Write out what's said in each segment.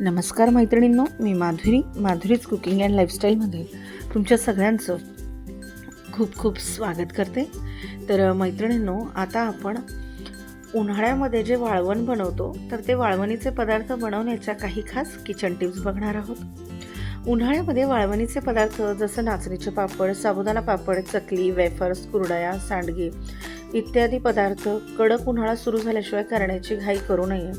नमस्कार मैत्रिणींनो मी माधुरी माधुरीज कुकिंग अँड लाईफस्टाईलमध्ये तुमच्या सगळ्यांचं खूप खूप स्वागत करते. तर मैत्रिणींनो आता आपण उन्हाळ्यामध्ये जे वाळवण बनवतो तर ते वाळवणीचे पदार्थ बनवण्याच्या काही खास किचन टिप्स बघणार आहोत. उन्हाळ्यामध्ये वाळवणीचे पदार्थ जसं नाचणीचे पापड साबुदाणा पापड चकली वेफर्स कुरडया सांडगे इत्यादी पदार्थ कडक उन्हाळा सुरू झाल्याशिवाय करण्याची घाई करू नये.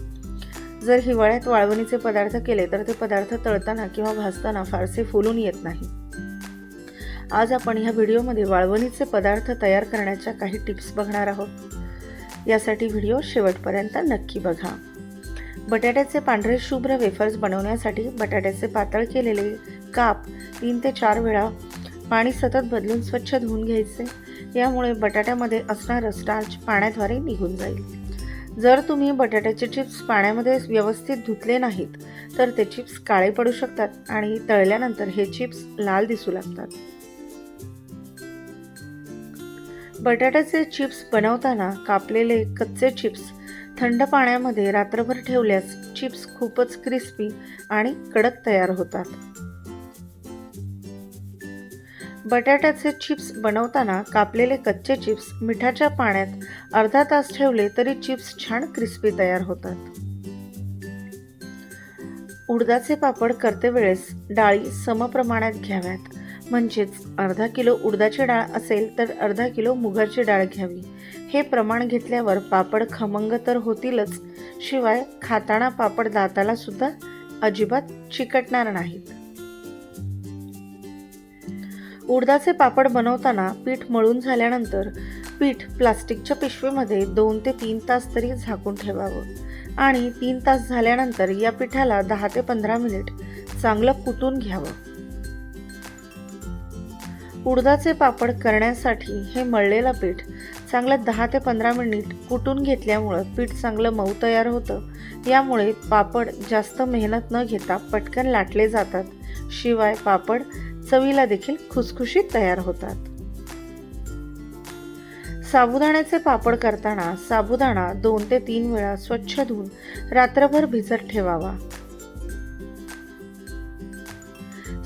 जर हिवाळ्यात वाळवणीचे पदार्थ केले तर ते पदार्थ तळताना किंवा भाजताना फारसे फुलून येत नाही. आज आपण ह्या व्हिडिओमध्ये वाळवणीचे पदार्थ तयार करण्याच्या काही टिप्स बघणार आहोत. यासाठी व्हिडिओ शेवटपर्यंत नक्की बघा. बटाट्याचे पांढरे शुभ्र वेफर्स बनवण्यासाठी बटाट्याचे पातळ केलेले काप तीन ते चार वेळा पाणी सतत बदलून स्वच्छ धुवून घ्यायचे. यामुळे बटाट्यामध्ये असणारं स्टार्च पाण्याद्वारे निघून जाईल. जर तुम्ही बटाट्याचे चिप्स पाण्यामध्ये व्यवस्थित धुतले नाहीत तर ते चिप्स काळे पडू शकतात आणि तळल्यानंतर हे चिप्स लाल दिसू लागतात. बटाट्याचे चिप्स बनवताना कापलेले कच्चे चिप्स थंड पाण्यामध्ये रात्रभर ठेवल्यास चिप्स खूपच क्रिस्पी आणि कडक तयार होतात. बटाट्याचे चिप्स बनवताना कापलेले कच्चे चिप्स मिठाच्या पाण्यात अर्धा तास ठेवले तरी चिप्स छान क्रिस्पी तयार होतात. उडदाचे पापड करते वेळेस डाळी समप्रमाणात घ्याव्यात. म्हणजेच अर्धा किलो उडदाची डाळ असेल तर अर्धा किलो मुगाची डाळ घ्यावी. हे प्रमाण घेतल्यावर पापड खमंग तर होतीलच शिवाय खाताना पापड दाताला सुद्धा अजिबात चिकटणार नाहीत. उडदाचे पापड बनवताना पीठ मळून झाल्यानंतर पीठ प्लास्टिकच्या पिशवीमध्ये दोन ते तीन तास तरी झाकून ठेवावं. आणि तीन तास झाल्यानंतर या पिठाला दहा ते पंधरा मिनिट चांगलं कुटून घ्यावं. उडदाचे पापड करण्यासाठी हे मळलेलं पीठ चांगलं दहा ते पंधरा मिनिट कुटून घेतल्यामुळं पीठ चांगलं मऊ तयार होतं. यामुळे पापड जास्त मेहनत न घेता पटकन लाटले जातात. शिवाय पापड चवीला देखील खुसखुशीत तयार होतात. साबुदाण्याचे पापड करताना साबुदाणा दोन ते तीन वेळा स्वच्छ धुवून रात्रभर भिजत ठेवावा.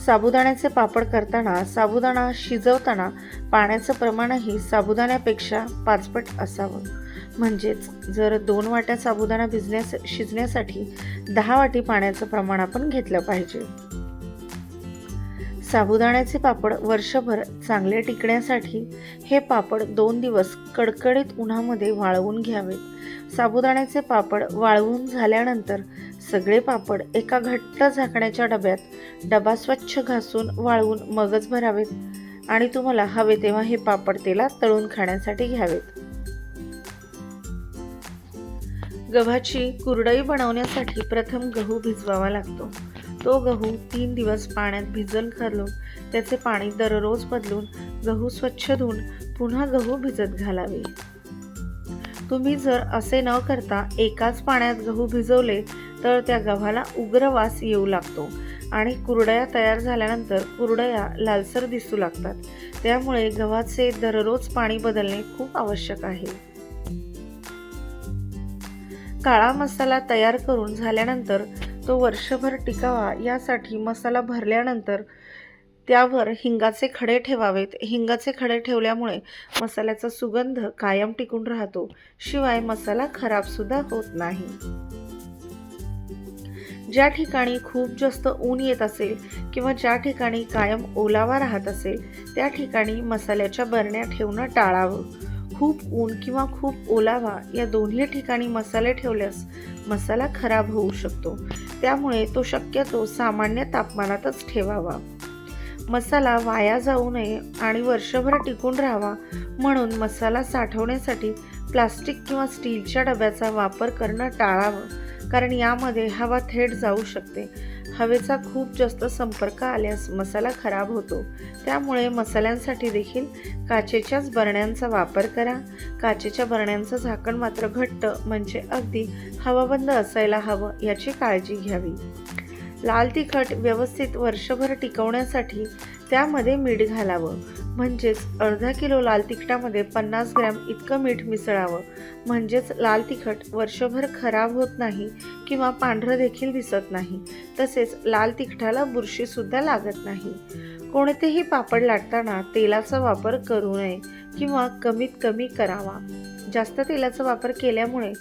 साबुदाण्याचे पापड करताना साबुदाणा शिजवताना पाण्याचं प्रमाणही साबुदाण्यापेक्षा पाचपट असावं. म्हणजेच जर दोन वाट्या साबुदाणा भिजण्यास शिजण्यासाठी दहा वाटी पाण्याचं प्रमाण आपण घेतलं पाहिजे. साबुदाण्याचे पापड वर्षभर चांगले टिकण्यासाठी हे पापड दोन दिवस कडकडीत उन्हामध्ये वाळवून घ्यावेत साबुदाण्याचे पापड वाळवून झाल्यानंतर सगळे पापड एका घट्ट झाकण्याच्या डब्यात डबा स्वच्छ घासून वाळवून मगच भरावेत आणि तुम्हाला हवे तेव्हा हे पापड तेलात तळून खाण्यासाठी घ्यावेत. गव्हाची कुरडई बनवण्यासाठी प्रथम गहू भिजवावा लागतो. तो गहू तीन दिवस पाण्यात भिजल घालून त्याचे पाणी दररोज बदलून गहू स्वच्छ धुवून पुन्हा गहू भिजत घालावे. तुम्ही जर असे न करता एकाच पाण्यात गहू भिजवले तर त्या गव्हाला उग्र वास येऊ लागतो आणि कुरडया तयार झाल्यानंतर कुरडया लालसर दिसू लागतात. त्यामुळे गव्हाचे दररोज पाणी बदलणे खूप आवश्यक आहे. काळा मसाला तयार करून झाल्यानंतर तो वर्षभर टिकावा यासाठी मसाला भरल्यानंतर त्यावर हिंगाचे खडे ठेवावेत. हिंगाचे खडे ठेवल्यामुळे मसाल्याचा सुगंध कायम टिकून राहतो. शिवाय मसाला खराबसुद्धा होत नाही. ज्या ठिकाणी खूप जास्त ऊन येत असेल किंवा ज्या ठिकाणी कायम ओलावा राहत असेल त्या ठिकाणी मसाल्याच्या बरण्या ठेवणं टाळावं. खूप ऊन किंवा खूप ओलावा या दोन्ही ठिकाणी मसाले ठेवल्यास मसाला खराब होऊ शकतो. त्यामुळे तो शक्यतो सामान्य तापमानातच ठेवावा. मसाला वाया जाऊ नये आणि वर्षभर टिकून राहावा म्हणून मसाला साठवण्यासाठी प्लास्टिक किंवा स्टीलच्या डब्याचा वापर करणं टाळावं कारण यामध्ये हवा थेट जाऊ शकते. हवेचा खूप जास्त संपर्क आल्यास मसाला खराब होतो. त्यामुळे मसाल्यांसाठी देखील काचेच्याच बरण्यांचा वापर करा. काचेच्या बरण्यांचं झाकण मात्र घट्ट म्हणजे अगदी हवाबंद असायला हवं याची काळजी घ्यावी. लाल तिखट व्यवस्थित वर्षभर टिकवण्यासाठी त्यामध्ये मीठ घालावं. म्हणजेच अर्धा किलो लाल तिखटामध्ये पन्नास ग्रॅम इतकं मीठ मिसळावं. म्हणजेच लाल तिखट वर्षभर खराब होत नाही किंवा पांढरं देखील दिसत नाही. तसेच लाल तिखटाला बुरशीसुद्धा लागत नाही. कोणतेही पापड लाटताना तेलाचा वापर करू नये किंवा कमीत कमी करावा. जास्त तेलाचा वापर केल्यामुळे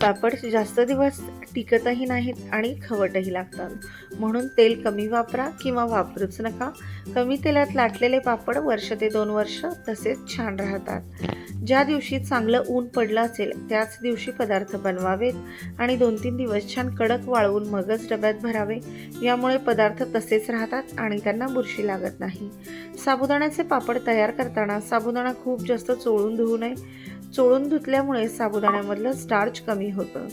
पापड जास्त दिवस टिकतही नाहीत आणि खवटही लागतात. म्हणून तेल कमी वापरा किंवा वापरूच नका. कमी तेलात लाटलेले पापड वर्ष ते दोन वर्ष तसेच छान राहतात. ज्या दिवशी चांगलं ऊन पडलं असेल त्याच दिवशी पदार्थ बनवावेत आणि दोन तीन दिवस छान कडक वाळवून मगच डब्यात भरावे. यामुळे पदार्थ तसेच राहतात आणि त्यांना बुरशी लागत नाही. साबुदाण्याचे पापड तयार करताना साबुदाणा खूप जास्त चोळून धुवू नये. चोळून धुतल्यामुळे साबुदाण्यामधलं स्टार्च कमी होतं.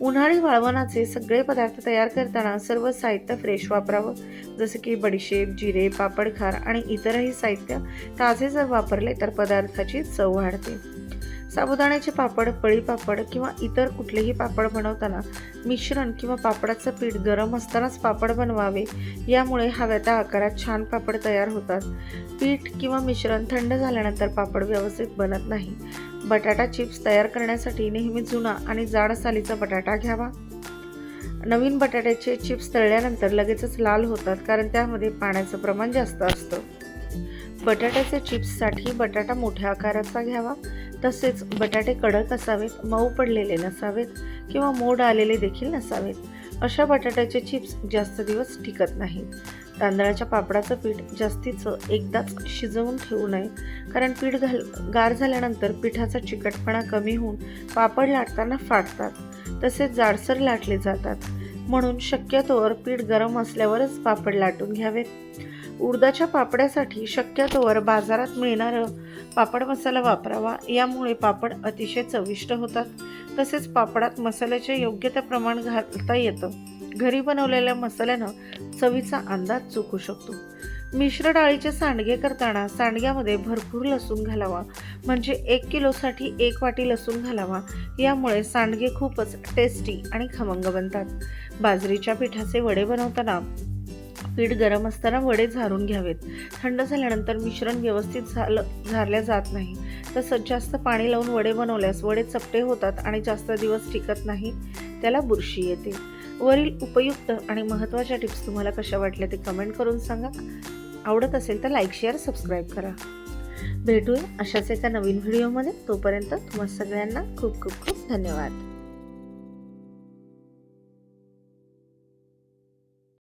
उन्हाळी वाळवणाचे सगळे पदार्थ तयार करताना सर्व साहित्य फ्रेश वापरावं. जसं की बडीशेप जिरे पापडखार आणि इतरही साहित्य ताजे जर वापरले तर पदार्थाची चव वाढते. साबुदाण्याचे पापड पळी पापड किंवा इतर कुठलेही पापड बनवताना मिश्रण किंवा पापडाचं पीठ गरम असतानाच पापड बनवावे. यामुळे हव्या त्या आकारात छान पापड तयार होतात. पीठ किंवा मिश्रण थंड झाल्यानंतर पापड व्यवस्थित बनत नाही. बटाटा चिप्स तयार करण्यासाठी नेहमी जुना आणि जाड सालीचा बटाटा घ्यावा. नवीन बटाट्याचे चिप्स तळल्यानंतर लगेचच लाल होतात कारण त्यामध्ये पाण्याचं प्रमाण जास्त असतं. बटाट्याचे चिप्ससाठी बटाटा मोठ्या आकाराचा घ्यावा. तसेच बटाटे कडक असावेत मऊ पडलेले नसावेत किंवा मोड आलेले देखील नसावेत. अशा बटाट्याचे चिप्स जास्त दिवस टिकत नाहीत. तांदळाच्या पापडाचं पीठ जास्तीचं एकदाच शिजवून ठेवू नये कारण पीठ घाल गार झाल्यानंतर पिठाचा चिकटपणा कमी होऊन पापड लाटताना फाटतात. तसेच जाडसर लाटले जातात. म्हणून शक्यतोवर पीठ गरम असल्यावरच पापड लाटून घ्यावेत उडदाच्या पापड्यासाठी शक्यतोवर बाजारात मिळणारं पापड मसाला वापरावा. यामुळे पापड अतिशय चविष्ट होतात. तसेच पापडात मसाल्याचे योग्य ते प्रमाण घालता येतं. घरी बनवलेल्या मसाल्यानं चवीचा अंदाज चुकू शकतो. मिश्र डाळीचे सांडगे करताना सांडग्यामध्ये भरपूर लसूण घालावा. म्हणजे एक किलोसाठी एक वाटी लसूण घालावा. यामुळे सांडगे खूपच टेस्टी आणि खमंग बनतात. बाजरीच्या पिठाचे वडे बनवताना पीठ गरम असताना वडे झारून घ्यावेत. थंड झाल्यानंतर मिश्रण व्यवस्थित झालं झारल्या जात नाही. तसंच जास्त पाणी लावून वडे बनवल्यास वडे चपटे होतात आणि जास्त दिवस टिकत नाही त्याला बुरशी येते. वरील उपयुक्त आणि महत्त्वाच्या टिप्स तुम्हाला कशा वाटल्या ते कमेंट करून सांगा. आवडत असेल तर लाईक शेअर सबस्क्राईब करा. भेटूया अशाच एका नवीन व्हिडिओमध्ये तोपर्यंत तुम्हा सगळ्यांना खूप खूप खूप धन्यवाद.